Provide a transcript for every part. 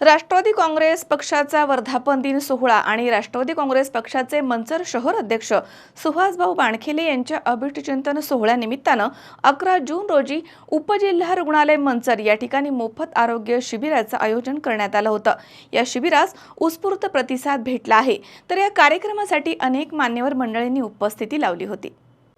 राष्ट्रवादी काँग्रेस पक्षाचा वर्धापन दिन सोहळा आणि राष्ट्रवादी काँग्रेस पक्षाचे मंचर शहर अध्यक्ष सुहासभाऊ बाणखेले यांच्या अभिष्टचिंतन सोहळ्यानिमित्तानं अकरा जून रोजी उपजिल्हा रुग्णालय मंचर या ठिकाणी मोफत आरोग्य शिबिराचं आयोजन करण्यात आलं होतं. या शिबिरास उत्स्फूर्त प्रतिसाद भेटला आहे. तर या कार्यक्रमासाठी अनेक मान्यवर मंडळींनी उपस्थिती लावली होती.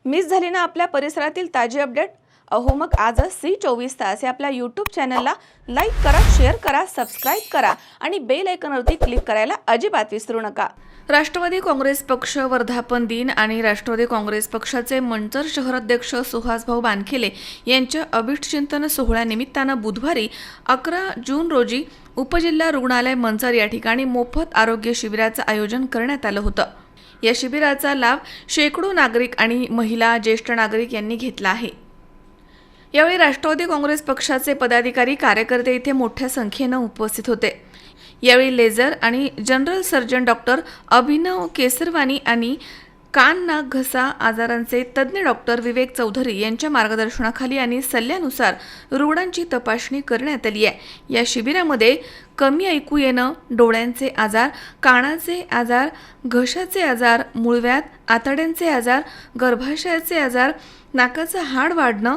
मिस झाली ना आपल्या परिसरातील ताजी अपडेट अहो मग आजच सी चोवीस तास या आपल्या यूट्यूब चॅनलला लाईक करा शेअर करा सबस्क्राईब करा आणि बेल आयकॉनवरती क्लिक करायला अजिबात विसरू नका. राष्ट्रवादी काँग्रेस पक्ष वर्धापन दिन आणि राष्ट्रवादी काँग्रेस पक्षाचे मंचर शहराध्यक्ष सुहासभाऊ बानखेले यांच्या अभिष्टचिंतन सोहळ्यानिमित्तानं बुधवारी अकरा जून रोजी उपजिल्हा रुग्णालय मंचर या ठिकाणी मोफत आरोग्य शिबिराचं आयोजन करण्यात आलं होतं. या शिबिराचा लाभ शेकडो नागरिक आणि महिला ज्येष्ठ नागरिक यांनी घेतला आहे. यावेळी राष्ट्रवादी काँग्रेस पक्षाचे पदाधिकारी कार्यकर्ते इथे मोठ्या संख्येनं उपस्थित होते. यावेळी लेझर आणि general surgeon doctor Abhinav Kesarwani आणि कान नाक घसा आजारांचे तज्ज्ञ डॉक्टर विवेक चौधरी यांच्या मार्गदर्शनाखाली आणि सल्ल्यानुसार रुग्णांची तपासणी करण्यात आली आहे. या शिबिरामध्ये कमी ऐकू येणं डोळ्यांचे आजार कानाचे आजार घशाचे आजार मुळव्यात आतड्यांचे आजार गर्भाशयाचे आजार नाकाचं हाड वाढणं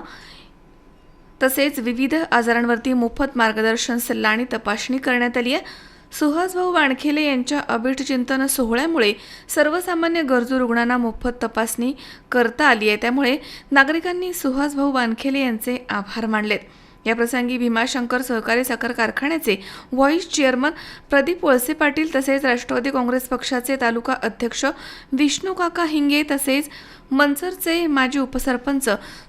तसेच विविध आजारांवरती मोफत मार्गदर्शन सल्ला आणि तपासणी करण्यात आली आहे. सुहासभाऊ वाणखेले यांच्या अबीट चिंतन सोहळ्यामुळे सर्वसामान्य गरजू रुग्णांना मोफत तपासणी करता आली आहे. त्यामुळे नागरिकांनी सुहासभाऊ वानखेले यांचे आभार मानलेत. याप्रसंगी भीमाशंकर सहकारी साखर कारखान्याचे व्हाईस चेअरमन प्रदीप वळसे पाटील तसेच राष्ट्रवादी काँग्रेस पक्षाचे तालुका अध्यक्ष विष्णू काका हिंगे तसेच मनसरचे माजी उपसरपंच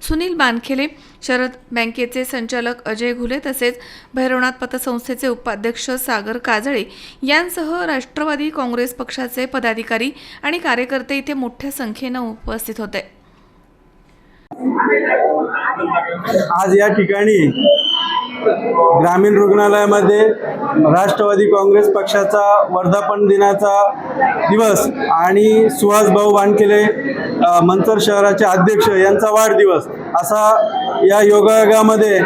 सुनील बानखेले शरद बँकेचे संचालक अजय घुले तसेच भैरवनाथ पतसंस्थेचे उपाध्यक्ष सागर काजळे यांसह राष्ट्रवादी काँग्रेस पक्षाचे पदाधिकारी आणि कार्यकर्ते इथे मोठ्या संख्येनं उपस्थित होते. आज या ठिकाणी ग्रामीण रुग्णालयामध्ये राष्ट्रवादी काँग्रेस पक्षाचा वर्धापन दिनाचा दिवस आणि सुहासभाऊ वानखेले मंचर शहराचे अध्यक्ष यांचा वाढदिवस. असा या योगायोगामध्ये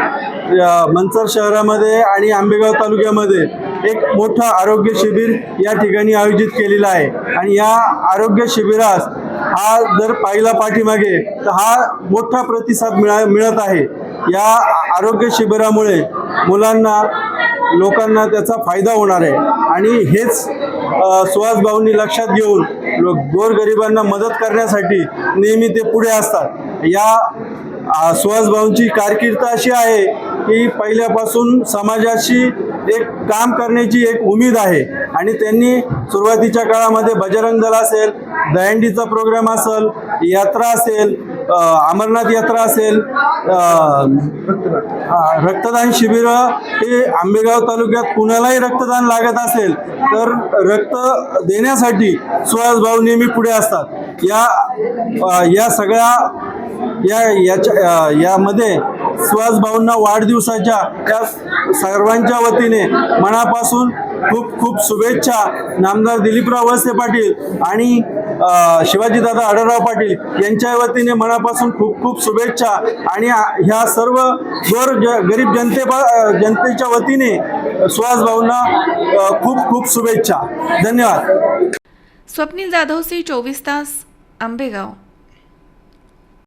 मंचर शहरामध्ये आणि आंबेगाव तालुक्यामध्ये एक मोठं आरोग्य शिबिर या ठिकाणी आयोजित केलेलं आहे. आणि या आरोग्य शिबिरास हा जर पाहिला पाठीमागे तर हा मोठा प्रतिसाद मिळा मिळत आहे. या आरोग्य शिबिरामुळे मुलांना लोकांना त्याचा फायदा होणार आहे. आणि हेच सुहास भाऊंनी लक्षात घेऊन गोरगरिबांना मदत करण्यासाठी नेहमी ते पुढे असतात. या सुहास भाऊंची कारकीर्द अशी आहे की पहिल्यापासून समाजाशी एक काम करण्याची एक उमेद आहे. आणि त्यांनी सुरुवातीच्या काळामध्ये बजरंग दल असेल दहंडीचा प्रोग्राम असेल यात्रा असेल अमरनाथ यात्रा असेल रक्तदान शिबिरं हे आंबेगाव तालुक्यात कुणालाही रक्तदान लागत असेल तर रक्त देण्यासाठी सुहास भाऊ नेहमी पुढे असतात. या या सगळ्या या याच्या यामध्ये सुहासभाऊंना वाढदिवसाच्या त्या सर्वांच्या वतीने मनापासून खूप खूप शुभेच्छा. नामदार दिलीपराव वळसे पाटील आणि शिवाजीदादा आढळराव पाटील यांच्या वतीने मनापासून खूप खूप शुभेच्छा. आणि ह्या सर्व गोर ज गरीब जनते जनतेच्या वतीने सुहास भाऊंना खूप खूप शुभेच्छा. धन्यवाद. स्वप्नील जाधव चोवीस तास आंबेगाव.